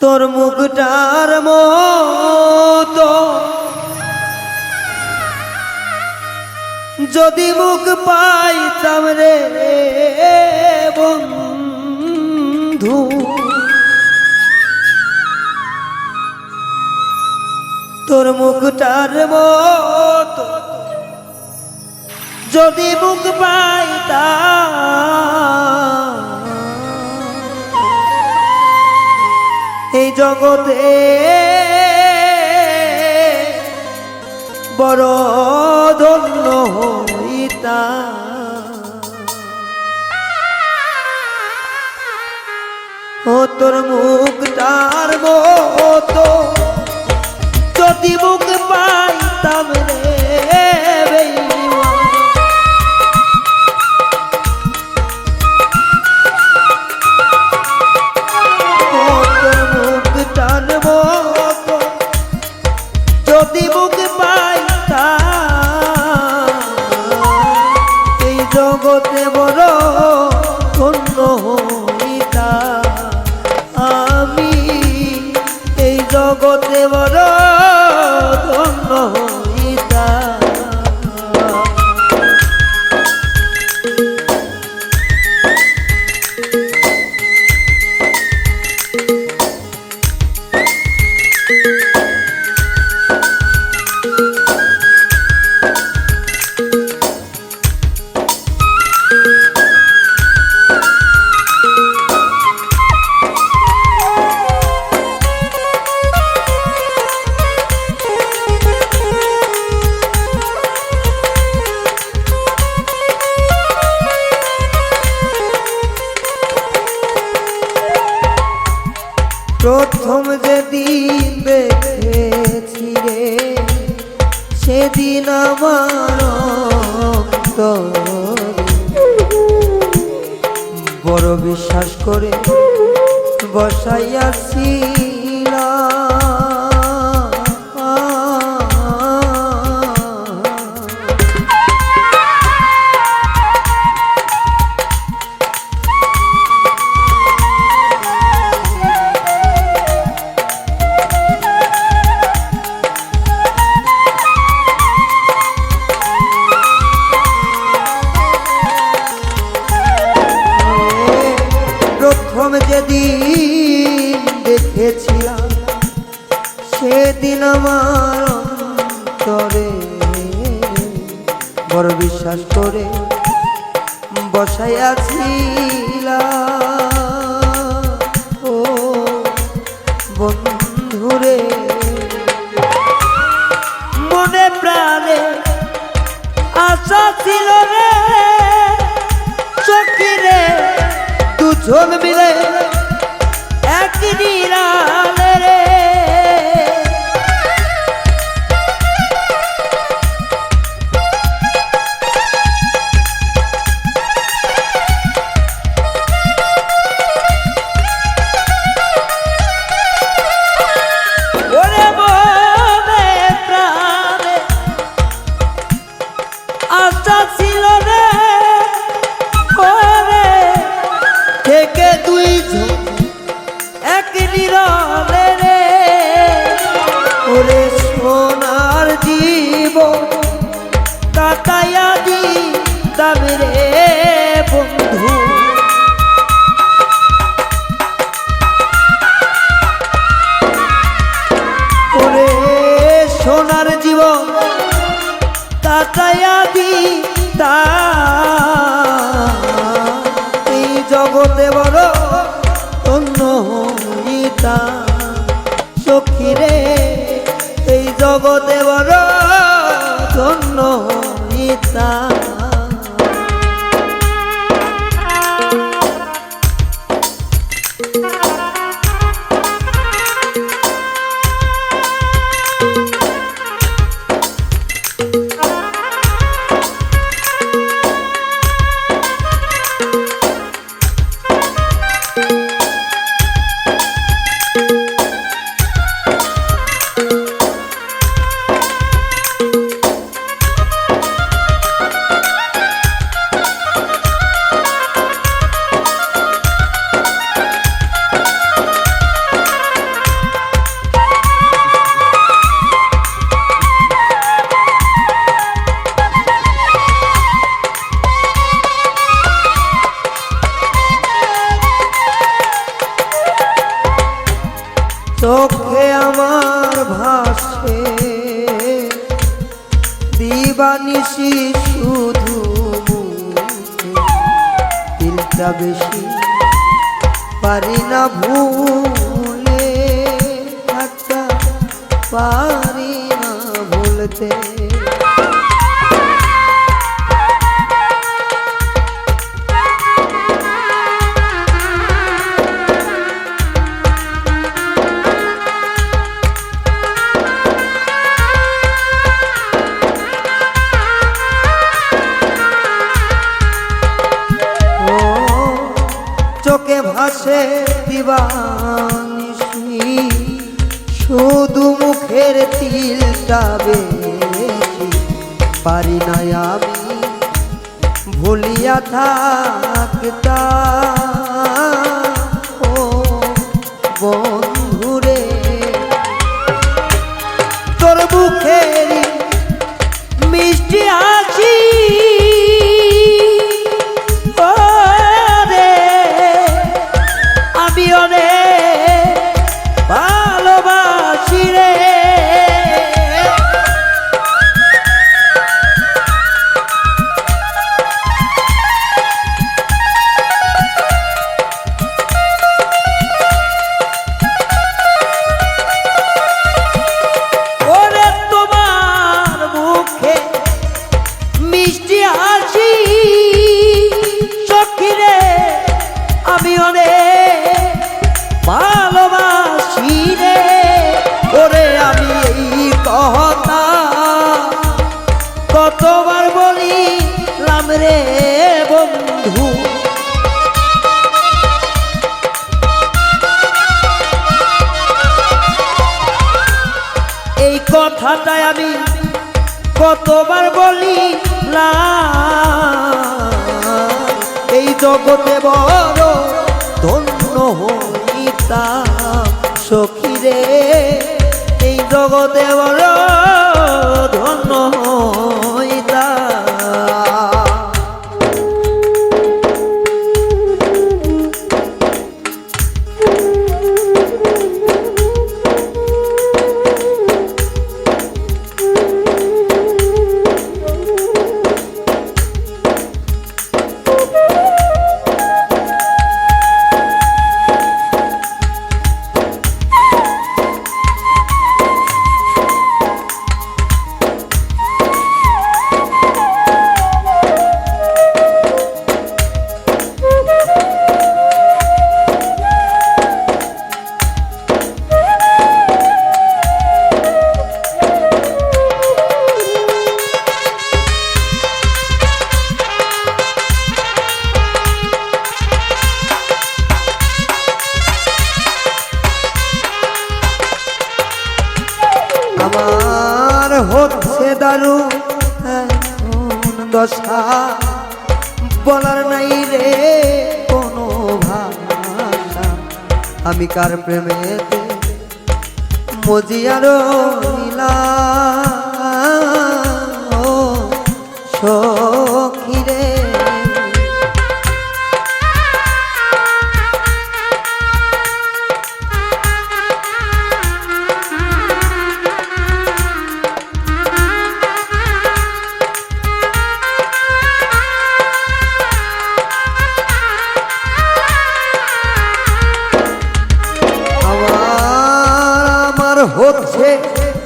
তোর মুখটার মতো। যদি মুখ পাইতাম রে বন্ধু। তোর মুখটার মতো। যদি মুখ পাইতাম জগতে বড় ধন্য হইতা ও তোর মুখ তার মতো। যদি মুখ জগতে প্রথম যেদিন দেখেছি রে সেদিন আমার বড় বিশ্বাস করে বসাইয়াছিল যেদিন দেখেছিলাম, সেদিন আমার অন্তরে। বড় বিশ্বাস করে বসাইয়াছিলাম ও বন্ধুরে, মনে প্রাণে আশা ছিল রে, চোখি রে দুজন মিলে নিরালে রে। জীবন কাটাইয়া দি রে বন্ধু? ওরে সোনার জীবন কাটাইয়া তা এই জগতে বড় অন্য হইতা সখী রে, এই জগতে বড় ধন্য হইতা দিবানিশি শুধু দিলটা বেশি পারি না ভুলে থাকতে পারি না ভুলতে। পারি না আমি ভুলিয়া থাকতা মিষ্টি হাসি চোখে আমি অনেক ভালোবাসি রে। ওরে আমি এই কথা কতবার বলি লাম রে বন্ধু। এই কথাটাই আমি কতবার বলি না এই জগতে বড় ধন্য হইতা সখী রে। এই জগতে বড় ধন্য দশা বলার নাই রে কোনো ভাষা। আমি কার প্রেমেতে মজিয়ার নীলা ও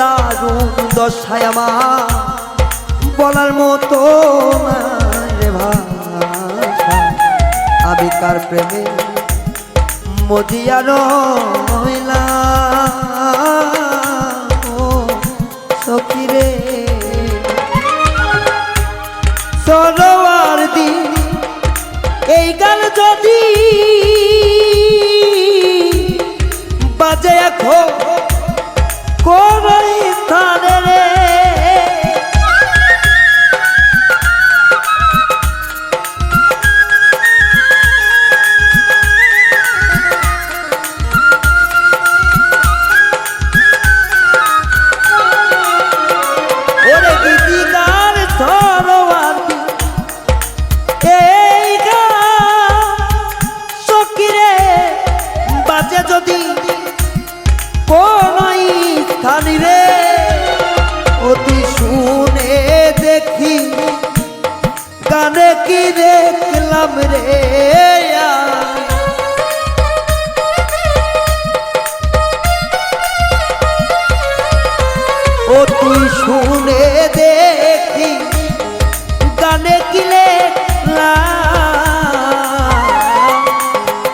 দারুণ দশায় আমার বলার মতো আমি কার প্রেমে মজিয়া ও সরোয়ার দিন এই গান যদি বাজে এখন ছিলাম রে শুনে দেখি গানে কিলে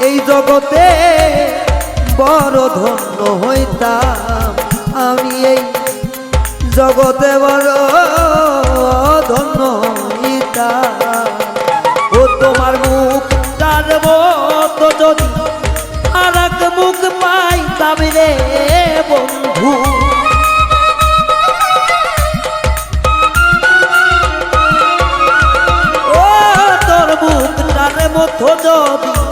এই জগতে বড় ধন্য হইতাম আমি এই জগতে ধন্য হইতাম। মতো যদি আর এক মুখ পাইতাম রে বন্ধু। ও মতো যদি